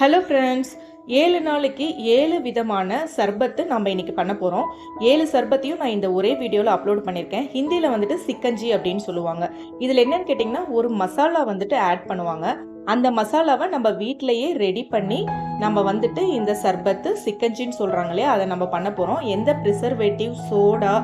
Hello friends ஏழு நாளைக்கு ஏழு விதமான சர்பத்து நம்ம இன்றைக்கி பண்ண போகிறோம் ஏழு சர்பத்தையும் நான் இந்த ஒரே வீடியோவில் அப்லோட் பண்ணியிருக்கேன். ஹிந்தியில் வந்துட்டு சிக்கஞ்சி அப்படின்னு சொல்லுவாங்க. இதில் என்னன்னு கேட்டிங்கன்னா ஒரு மசாலா வந்துட்டு ஆட் பண்ணுவாங்க. அந்த மசாலாவை நம்ம வீட்டிலையே ரெடி பண்ணி நம்ம வந்துட்டு இந்த சர்பத்து சிக்கஞ்சின்னு சொல்கிறாங்க இல்லையா அதை நம்ம பண்ண போகிறோம் எந்த ப்ரிசர்வேட்டிவ் சோடா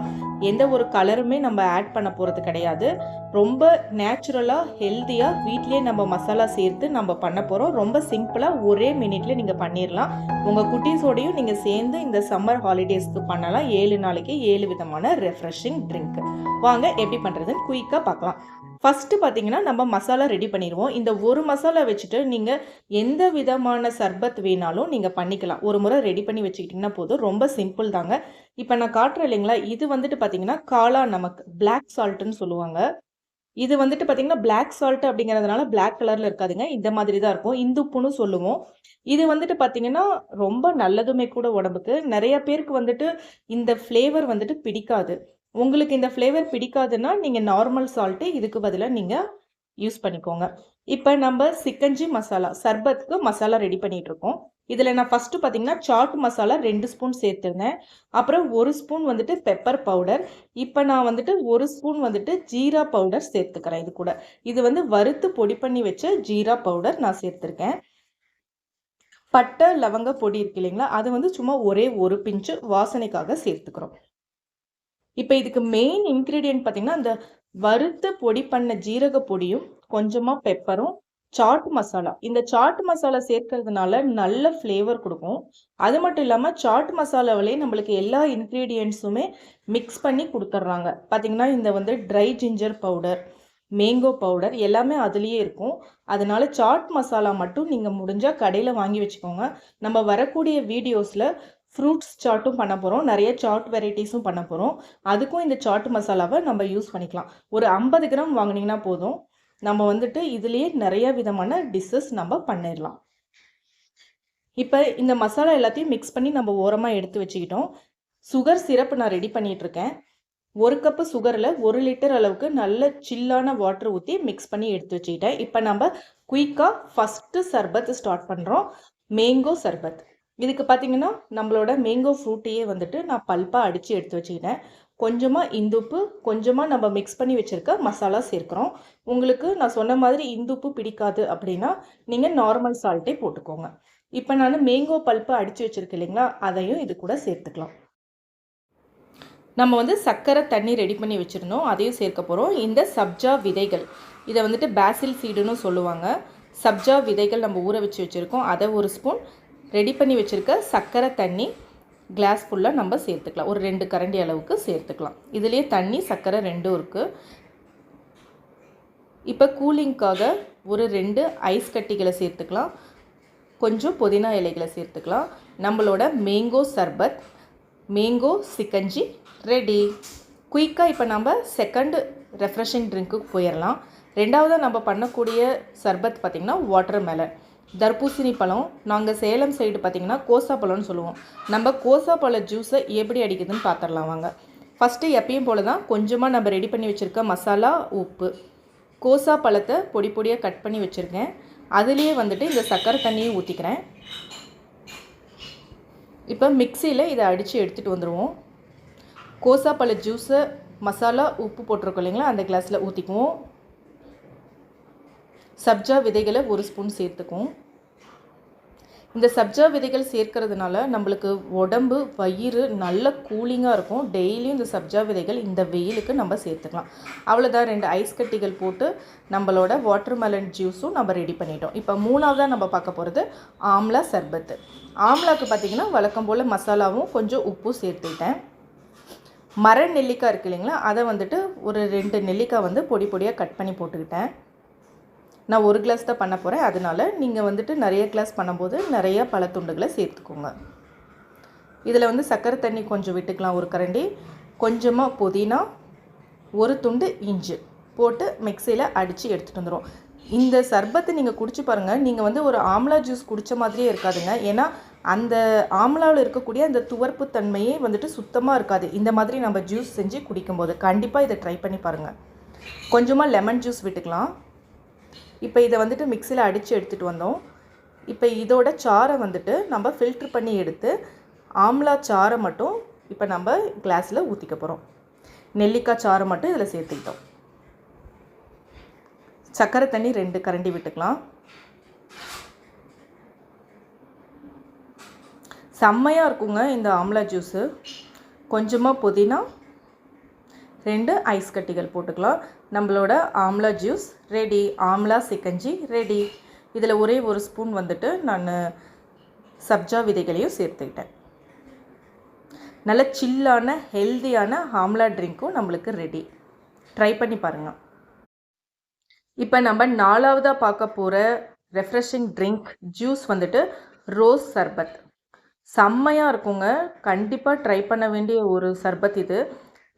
எந்த ஒரு கலருமே நம்ம ஆட் பண்ண போகிறது கிடையாது. ரொம்ப நேச்சுரலாக ஹெல்த்தியாக வீட்லேயே நம்ம மசாலா சேர்த்து நம்ம பண்ண போகிறோம் ரொம்ப சிம்பிளாக ஒரே மினிட்ல நீங்கள் பண்ணிடலாம் உங்கள் குட்டீஸோடையும் நீங்கள் சேர்ந்து இந்த சம்மர் ஹாலிடேஸ்க்கு பண்ணலாம். ஏழு நாளைக்கு ஏழு விதமான ரெஃப்ரெஷிங் ட்ரிங்க் வாங்க எப்படி பண்ணுறதுன்னு குயிக்காக பார்க்கலாம். ஃபஸ்ட்டு பார்த்தீங்கன்னா நம்ம மசாலா ரெடி பண்ணிடுவோம் இந்த ஒரு மசாலா வச்சுட்டு நீங்கள் எந்த விதமான சர்பத் வேணாலும் நீங்கள் பண்ணிக்கலாம். ஒரு முறை ரெடி பண்ணி வச்சுக்கிட்டிங்கன்னா போதும். ரொம்ப சிம்பிள் தாங்க. இப்போ நான் காட்டுறேன் இல்லைங்களா? இது வந்துட்டு பார்த்தீங்கன்னா காளா நமக்கு பிளாக் சால்ட்டுன்னு சொல்லுவாங்க. இது வந்துட்டு பார்த்தீங்கன்னா பிளாக் சால்ட் அப்படிங்கிறதுனால பிளாக் கலரில் இருக்காதுங்க. இந்த மாதிரி தான் இருக்கும். இந்துப்புன்னு சொல்லுவோம். இது வந்துட்டு பார்த்தீங்கன்னா ரொம்ப நல்லதுமே கூட உடம்புக்கு. நிறைய பேருக்கு வந்துட்டு இந்த ஃப்ளேவர் வந்துட்டு பிடிக்காது. உங்களுக்கு இந்த ஃப்ளேவர் பிடிக்காதுன்னா நீங்கள் நார்மல் சால்ட்டு இதுக்கு பதிலாக நீங்கள் யூஸ் பண்ணிக்கோங்க. இப்போ நம்ம சிக்கஞ்சி மசாலா சர்பத்துக்கு மசாலா ரெடி பண்ணிட்டு இருக்கோம் இதில் நான் ஃபஸ்ட்டு பார்த்தீங்கன்னா சாட் மசாலா ரெண்டு ஸ்பூன் சேர்த்துருந்தேன். அப்புறம் ஒரு ஸ்பூன் வந்துட்டு பெப்பர் பவுடர் இப்போ நான் வந்துட்டு ஒரு ஸ்பூன் வந்துட்டு ஜீரா பவுடர் சேர்த்துக்கிறேன் இது கூட. இது வந்து வறுத்து பொடி பண்ணி வச்ச ஜீரா பவுடர் நான் சேர்த்துருக்கேன். பட்டை லவங்க பொடி இருக்கு இல்லைங்களா? அது வந்து சும்மா ஒரே ஒரு பிஞ்சு வாசனைக்காக சேர்த்துக்கிறோம். இப்போ இதுக்கு மெயின் இன்க்ரீடியன்ட் பார்த்தீங்கன்னா அந்த வறுத்து பொடி பண்ண ஜீரக பொடியும் கொஞ்சமாக பெப்பரும் சாட் மசாலா இந்த சாட் மசாலா சேர்க்கறதுனால நல்ல ஃப்ளேவர் கொடுக்கும். அது மட்டும் இல்லாமல் சாட் மசாலாவிலே நம்மளுக்கு எல்லா இன்க்ரீடியன்ட்ஸுமே மிக்ஸ் பண்ணி கொடுத்துட்றாங்க பார்த்தீங்கன்னா இந்த வந்து dry ginger powder mango powder எல்லாமே அதுலேயே இருக்கும். அதனால சாட் மசாலா மட்டும் நீங்கள் முடிஞ்சால் கடையில் வாங்கி வச்சுக்கோங்க. நம்ம வரக்கூடிய வீடியோஸில் ஃப்ரூட்ஸ் சாட்டும் பண்ண போகிறோம் நிறைய சாட் வெரைட்டிஸும் பண்ண போகிறோம் அதுக்கும் இந்த சாட் மசாலாவை நம்ம யூஸ் பண்ணிக்கலாம். ஒரு ஐம்பது கிராம் வாங்கினீங்கன்னா போதும். நம்ம வந்துட்டு இதுலேயே நிறைய விதமான டிஷ்ஷஸ் நம்ம பண்ணிடலாம். இப்போ இந்த மசாலா எல்லாத்தையும் மிக்ஸ் பண்ணி நம்ம ஓரமாக எடுத்து வச்சுக்கிட்டோம். சுகர் சிரப் நான் ரெடி பண்ணிகிட்ருக்கேன் ஒரு கப்பு சுகரில் ஒரு லிட்டர் அளவுக்கு நல்ல சில்லான வாட்டர் ஊற்றி மிக்ஸ் பண்ணி எடுத்து வச்சுக்கிட்டேன். இப்போ நம்ம குயிக்காக ஃபஸ்ட்டு சர்பத் ஸ்டார்ட் பண்ணுறோம் மேங்கோ சர்பத். இதுக்கு பார்த்தீங்கன்னா நம்மளோட மேங்கோ ஃப்ரூட்டையே வந்துட்டு நான் பல்ப்பாக அடித்து எடுத்து வச்சுக்கிட்டேன். கொஞ்சமாக இந்துப்பு கொஞ்சமாக நம்ம மிக்ஸ் பண்ணி வச்சுருக்க மசாலா சேர்க்குறோம். உங்களுக்கு நான் சொன்ன மாதிரி இந்துப்பு பிடிக்காது அப்படின்னா நீங்கள் நார்மல் சால்ட்டே போட்டுக்கோங்க. இப்போ நான் மேங்கோ பல்ப்பு அடித்து வச்சுருக்கேன் இல்லைங்களா அதையும் இது கூட சேர்த்துக்கலாம். நம்ம வந்து சர்க்கரை தண்ணி ரெடி பண்ணி வச்சுருந்தோம் அதையும் சேர்க்க போகிறோம் இந்த சப்ஜா விதைகள் இதை வந்துட்டு பேசில் சீடுன்னு சொல்லுவாங்க. சப்ஜா விதைகள் நம்ம ஊற வச்சு வச்சுருக்கோம். அதை ஒரு ஸ்பூன் ரெடி பண்ணி வச்சுருக்க சர்க்கரை தண்ணி கிளாஸ் ஃபுல்லாக நம்ம சேர்த்துக்கலாம். ஒரு ரெண்டு கரண்டி அளவுக்கு சேர்த்துக்கலாம். இதுலேயே தண்ணி சர்க்கரை ரெண்டும் இருக்குது இப்போ கூலிங்க்காக ஒரு ரெண்டு ஐஸ் கட்டிகளை சேர்த்துக்கலாம். கொஞ்சம் புதினா இலைகளை சேர்த்துக்கலாம். நம்மளோட mango sharbat mango shikanji ready. குயிக்காக இப்போ நம்ம செகண்ட் ரெஃப்ரெஷிங் ட்ரிங்க்குக்கு போயிடலாம் ரெண்டாவதாக நம்ம பண்ணக்கூடிய சர்பத் பார்த்திங்கன்னா வாட்டர் மெலன் தர்பூசணி பழம் நாங்கள் சேலம் சைடு பார்த்திங்கன்னா கோசா பழம்னு சொல்லுவோம். நம்ம கோசா பழ ஜூஸை எப்படி அடிக்குதுன்னு பார்த்துடலாம் வாங்க. ஃபஸ்ட்டு எப்பயும் போல தான் கொஞ்சமாக நம்ம ரெடி பண்ணி வச்சுருக்க மசாலா உப்பு. கோசா பழத்தை பொடி பொடியாக கட் பண்ணி வச்சுருக்கேன். அதுலேயே வந்துட்டு இந்த சர்க்கரை தண்ணியை ஊற்றிக்கிறேன் இப்போ மிக்சியில் இதை அடித்து எடுத்துகிட்டு வந்துடுவோம் கோசா பழ ஜூஸை மசாலா உப்பு போட்டிருக்கோம் இல்லைங்களா அந்த கிளாஸில் ஊற்றிக்குவோம் சப்ஜா விதைகளை ஒரு ஸ்பூன் சேர்த்துக்கும் இந்த சப்ஜா விதைகள் சேர்க்கறதுனால நம்மளுக்கு உடம்பு வயிறு நல்ல கூலிங்காக இருக்கும். டெய்லியும் இந்த சப்ஜா விதைகள் இந்த வெயிலுக்கு நம்ம சேர்த்துக்கலாம். அவ்வளோதான் ரெண்டு ஐஸ் கட்டிகள் போட்டு நம்மளோட வாட்டர் மெலன் ஜூஸும் நம்ம ரெடி பண்ணிட்டோம். இப்போ மூணாவதாக நம்ம பார்க்க போகிறது ஆம்லா சர்பத்து. ஆம்லாக்கு பார்த்திங்கன்னா வழக்கம் போல் மசாலாவும் கொஞ்சம் உப்பும் சேர்த்துக்கிட்டேன். மர நெல்லிக்காய் இருக்கு இல்லைங்களா? அதை வந்துட்டு ஒரு ரெண்டு நெல்லிக்காய் வந்து பொடி பொடியாக கட் பண்ணி போட்டுக்கிட்டேன். நான் ஒரு கிளாஸ் தான் பண்ண போகிறேன் அதனால நீங்கள் வந்துட்டு நிறைய கிளாஸ் பண்ணும்போது நிறைய பழத்துண்டுகளை சேர்த்துக்கோங்க. இதில் வந்து சர்க்கரை தண்ணி கொஞ்சம் விட்டுக்கலாம் ஒரு கரண்டி. கொஞ்சமாக புதினா ஒரு துண்டு இஞ்சி போட்டு மிக்சியில் அடித்து எடுத்துகிட்டு வந்துடும் இந்த சர்பத்தை நீங்கள் குடிச்சு பாருங்கள் நீங்கள் வந்து ஒரு ஆம்லா ஜூஸ் குடித்த மாதிரியே இருக்காதுங்க. ஏன்னா அந்த ஆம்லாவில் இருக்கக்கூடிய அந்த துவர்ப்பு தன்மையே வந்துட்டு சுத்தமாக இருக்காது. இந்த மாதிரி நம்ம ஜூஸ் செஞ்சு குடிக்கும்போது கண்டிப்பாக இதை ட்ரை பண்ணி பாருங்கள் கொஞ்சமாக லெமன் ஜூஸ் விட்டுக்கலாம். இப்போ இதை வந்துட்டு மிக்சியில் அடித்து எடுத்துகிட்டு வந்தோம். இப்போ இதோட சாறை வந்துட்டு நம்ம ஃபில்ட்ரு பண்ணி எடுத்து ஆம்லா சாரை மட்டும் இப்போ நம்ம கிளாஸில் ஊற்றிக்க போகிறோம் நெல்லிக்காய் சாறை மட்டும் இதில் சேர்த்துக்கிட்டோம். சர்க்கரை தண்ணி ரெண்டு கரண்டி விட்டுக்கலாம். செம்மையாக இருக்குங்க இந்த ஆம்லா ஜூஸு கொஞ்சமாக புதினா ரெண்டு ஐஸ் கட்டிகள் போட்டுக்கலாம். நம்மளோட amla juice ready. Amla shikanji ready. இதில் ஒரே ஒரு ஸ்பூன் வந்துட்டு நான் சப்ஜா விதைகளையும் சேர்த்துக்கிட்டேன். நல்ல சில்லான ஹெல்தியான ஆம்லா ட்ரிங்க்கும் நம்மளுக்கு ரெடி. ட்ரை பண்ணி பாருங்கள் இப்போ நம்ம நாலாவதாக பார்க்க போகிற ரெஃப்ரெஷிங் ட்ரிங்க் ஜூஸ் வந்துட்டு ரோஸ் சர்பத். செம்மையாக இருக்குங்க. கண்டிப்பாக ட்ரை பண்ண வேண்டிய ஒரு சர்பத் இது.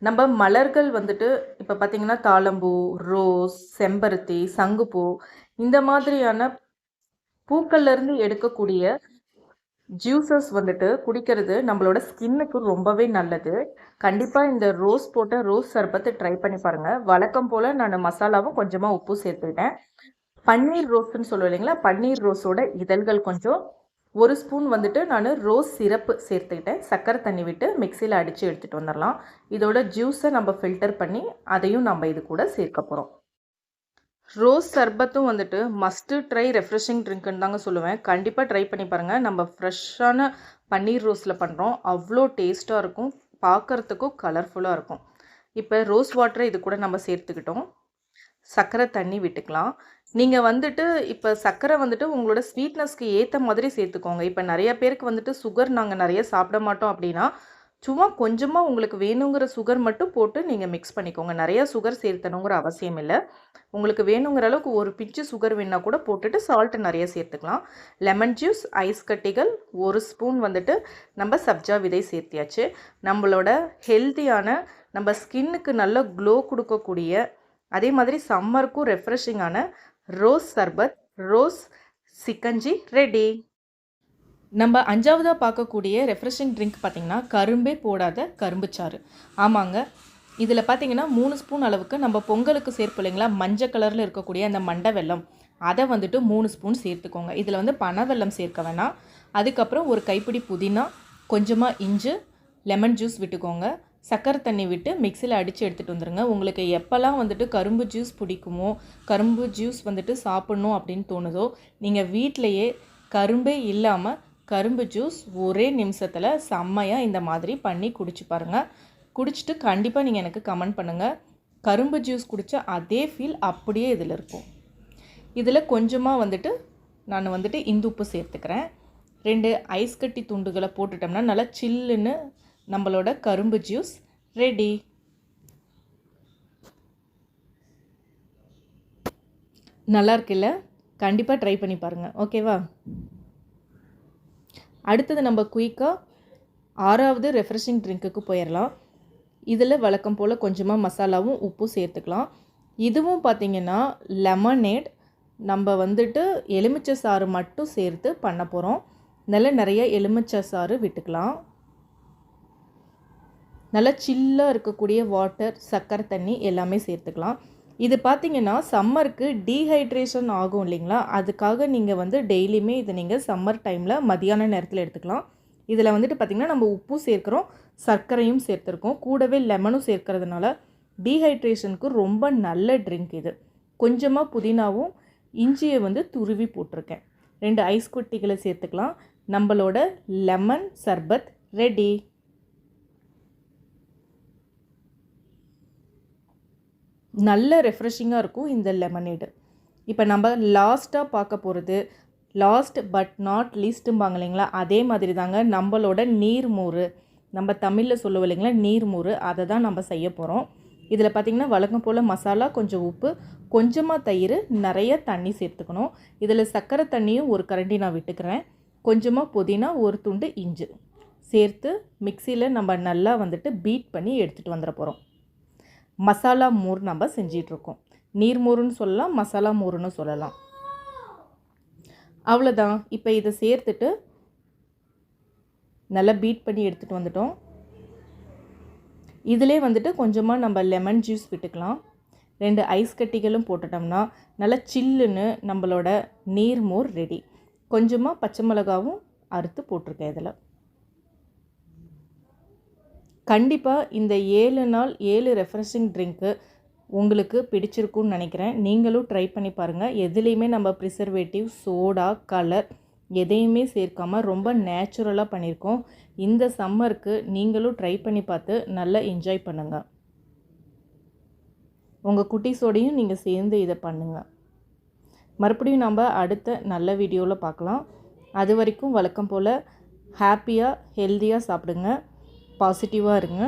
நம்ம மலர்கள் வந்துட்டு இப்போ பார்த்திங்கன்னா தாளம்பூ ரோஸ் செம்பருத்தி சங்குப்பூ இந்த மாதிரியான பூக்கள்லேருந்து எடுக்கக்கூடிய ஜூஸஸ் வந்துட்டு குடிக்கிறது நம்மளோட ஸ்கின்னுக்கு ரொம்பவே நல்லது. கண்டிப்பாக இந்த ரோஸ் போட்ட ரோஸ் சர்பத்தை ட்ரை பண்ணி பாருங்கள் வழக்கம் போல் நான் மசாலாவும் கொஞ்சமாக உப்பு சேர்த்துக்கிட்டேன். பன்னீர் ரோஸ்ன்னு சொல்லுவோம் இல்லைங்களா? பன்னீர் ரோஸோட இதழ்கள் கொஞ்சம் ஒரு ஸ்பூன் வந்துட்டு நான் ரோஸ் சிரப்பு சேர்த்துக்கிட்டேன். சர்க்கரை தண்ணி விட்டு மிக்சியில் அடித்து எடுத்துகிட்டு வந்துடலாம். இதோட ஜூஸை நம்ம ஃபில்டர் பண்ணி அதையும் நம்ம இது கூட சேர்க்க போகிறோம் ரோஸ் சர்பத்தும் வந்துட்டு மஸ்ட்டு ட்ரை ரெஃப்ரெஷிங் ட்ரிங்க்குன்னு தாங்க சொல்லுவேன். கண்டிப்பாக ட்ரை பண்ணி பாருங்கள் நம்ம ஃப்ரெஷ்ஷான பன்னீர் ரோஸில் பண்ணுறோம் அவ்வளோ டேஸ்ட்டாக இருக்கும். பார்க்குறதுக்கும் கலர்ஃபுல்லாக இருக்கும். இப்போ ரோஸ் வாட்டரை இது கூட நம்ம சேர்த்துக்கிட்டோம். சர்க்கரை தண்ணி விட்டுக்கலாம். நீங்கள் வந்துட்டு இப்போ சர்க்கரை வந்துட்டு உங்களோட ஸ்வீட்னஸ்க்கு ஏற்ற மாதிரி சேர்த்துக்கோங்க. இப்போ நிறைய பேருக்கு வந்துட்டு சுகர் நாங்கள் நிறைய சாப்பிட மாட்டோம் அப்படின்னா சும்மா கொஞ்சமாக உங்களுக்கு வேணுங்கிற சுகர் மட்டும் போட்டு நீங்கள் மிக்ஸ் பண்ணிக்கோங்க. நிறையா சுகர் சேர்த்தணுங்கிற அவசியம் இல்லை. உங்களுக்கு வேணுங்கிற அளவுக்கு ஒரு பிஞ்சு சுகர் வேணால் கூட போட்டுட்டு சால்ட்டு நிறைய சேர்த்துக்கலாம். லெமன் ஜூஸ் ஐஸ் கட்டிகள் ஒரு ஸ்பூன் வந்துட்டு நம்ம சப்ஜா விதை சேர்த்தியாச்சு. நம்மளோட ஹெல்த்தியான நம்ம ஸ்கின்னுக்கு நல்ல க்ளோ கொடுக்கக்கூடிய அதே மாதிரி சம்மருக்கும் ரெஃப்ரெஷிங்கான rose sharbat rose shikanji ready நம்ம அஞ்சாவதாக பார்க்கக்கூடிய ரெஃப்ரெஷிங் ட்ரிங்க் பார்த்திங்கன்னா கரும்பே போடாத கரும்பு சாறு. ஆமாங்க. இதில் பார்த்தீங்கன்னா மூணு ஸ்பூன் அளவுக்கு நம்ம பொங்கலுக்கு சேர்ப்பு இல்லைங்களா? மஞ்சள் கலரில் இருக்கக்கூடிய அந்த மண்டை வெல்லம். அதை வந்துட்டு மூணு ஸ்பூன் சேர்த்துக்கோங்க. இதில் வந்து பனைவெல்லம் சேர்க்க வேணாம். அதுக்கப்புறம் ஒரு கைப்பிடி புதினா கொஞ்சமாக இஞ்சு லெமன் ஜூஸ் விட்டுக்கோங்க. சக்கரை தண்ணி விட்டு மிக்சியில் அடித்து எடுத்துகிட்டு வந்துடுங்க உங்களுக்கு எப்போல்லாம் வந்துட்டு கரும்பு ஜூஸ் பிடிக்குமோ கரும்பு ஜூஸ் வந்துட்டு சாப்பிட்ணும் அப்படின்னு தோணுதோ நீங்கள் வீட்டிலையே கரும்பே இல்லாமல் கரும்பு ஜூஸ் ஒரே நிமிஷத்தில் செம்மையாக இந்த மாதிரி பண்ணி குடிச்சு பாருங்கள் குடிச்சிட்டு கண்டிப்பாக நீங்கள் எனக்கு கமெண்ட் பண்ணுங்கள் கரும்பு ஜூஸ் குடித்த அதே ஃபீல் அப்படியே இதில் இருக்கும். இதில் கொஞ்சமாக வந்துட்டு நான் வந்துட்டு இந்துப்பு சேர்த்துக்கிறேன். ரெண்டு ஐஸ் கட்டி துண்டுகளை போட்டுட்டோம்னா நல்லா சில்லுன்னு நம்மளோட கரும்பு ஜூஸ் ரெடி. நல்லா இருக்குல்ல? கண்டிப்பாக ட்ரை பண்ணி பாருங்கள் ஓகேவா அடுத்தது நம்ம குயிக்காக ஆறாவது ரெஃப்ரெஷிங் ட்ரிங்க்குக்கு போயிடலாம் இதில் வழக்கம் போல் கொஞ்சமாக மசாலாவும் உப்பும் சேர்த்துக்கலாம். இதுவும் பார்த்திங்கன்னா லெமனேட் நம்ம வந்துட்டு எலுமிச்சை சாறு மட்டும் சேர்த்து பண்ண போகிறோம் நல்ல நிறைய எலுமிச்சை சாறு விட்டுக்கலாம். நல்லா சில்லாக இருக்கக்கூடிய வாட்டர் சர்க்கரை தண்ணி எல்லாமே சேர்த்துக்கலாம். இது பார்த்திங்கன்னா சம்மருக்கு டீஹைட்ரேஷன் ஆகும் இல்லைங்களா? அதுக்காக நீங்கள் வந்து டெய்லியுமே இதை நீங்கள் சம்மர் டைமில் மதியான நேரத்தில் எடுத்துக்கலாம். இதில் வந்துட்டு பார்த்திங்கன்னா நம்ம உப்பும் சேர்க்குறோம் சர்க்கரையும் சேர்த்துருக்கோம். கூடவே லெமனும் சேர்க்கறதுனால டீஹைட்ரேஷனுக்கு ரொம்ப நல்ல ட்ரிங்க் இது. கொஞ்சமாக புதினாவும் இஞ்சியை வந்து துருவி போட்டிருக்கேன். ரெண்டு ஐஸ் குட்டிகளை சேர்த்துக்கலாம். நம்மளோட லெமன் சர்பத் ரெடி நல்ல ரெஃப்ரெஷிங்காக இருக்கும் இந்த லெமனேடு இப்போ நம்ம லாஸ்ட்டாக பார்க்க போகிறது லாஸ்ட் பட் நாட் லீஸ்ட்டும்பாங்க இல்லைங்களா? அதே மாதிரி தாங்க நம்மளோட நீர்மோர் நம்ம தமிழில் சொல்லுவோம் இல்லைங்களா? நீர்மோர் அதை தான் நம்ம செய்ய போகிறோம் இதில் பார்த்திங்கன்னா வழக்கம் போல் மசாலா கொஞ்சம் உப்பு கொஞ்சமாக தயிர் நிறைய தண்ணி சேர்த்துக்கணும். இதில் சர்க்கரை தண்ணியும் ஒரு கரண்டி நான் விட்டுக்கிறேன். கொஞ்சமாக புதினா ஒரு துண்டு இஞ்சு. சேர்த்து மிக்சியில் நம்ம நல்லா வந்துட்டு பீட் பண்ணி எடுத்துகிட்டு வந்துட போகிறோம் மசாலா மோர் நம்ம செஞ்சிட்ருக்கோம். நீர்மோருன்னு சொல்லலாம் மசாலா மோருன்னு சொல்லலாம். அவ்வளோதான். இப்போ இதை சேர்த்துட்டு நல்லா பீட் பண்ணி எடுத்துகிட்டு வந்துட்டோம். இதிலே வந்துட்டு கொஞ்சமாக நம்ம லெமன் ஜூஸ் விட்டுக்கலாம். ரெண்டு ஐஸ் கட்டிகளும் போட்டுட்டோம்னா நல்லா சில்லுன்னு நம்மளோட நீர்மோர் ரெடி. கொஞ்சமாக பச்சை மிளகாவும் அறுத்து போட்டிருக்கேன் இதில். கண்டிப்பாக இந்த ஏழு நாள் ஏழு ரெஃப்ரெஷிங் ட்ரிங்க்கு உங்களுக்கு பிடிச்சிருக்குன்னு நினைக்கிறேன். நீங்களும் ட்ரை பண்ணி பாருங்கள் எதுலேயுமே நம்ம ப்ரிசர்வேட்டிவ் சோடா கலர் எதையுமே சேர்க்காமல் ரொம்ப நேச்சுரலாக பண்ணியிருக்கோம். இந்த சம்மருக்கு நீங்களும் ட்ரை பண்ணி பார்த்து நல்லா என்ஜாய் பண்ணுங்கள் உங்கள் குட்டீஸோடையும் நீங்கள் சேர்ந்து இதை பண்ணுங்கள் மறுபடியும் நம்ம அடுத்த நல்ல வீடியோவில் பார்க்கலாம். அது வரைக்கும் வழக்கம் போல் ஹாப்பியாக ஹெல்த்தியாக சாப்பிடுங்க. பாசிட்டிவாக இருங்க.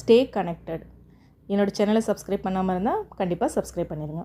ஸ்டே கனெக்டட் என்னோடய சேனலை சப்ஸ்கிரைப் பண்ணாமல் இருந்தால் கண்டிப்பாக சப்ஸ்கிரைப் பண்ணிடுங்க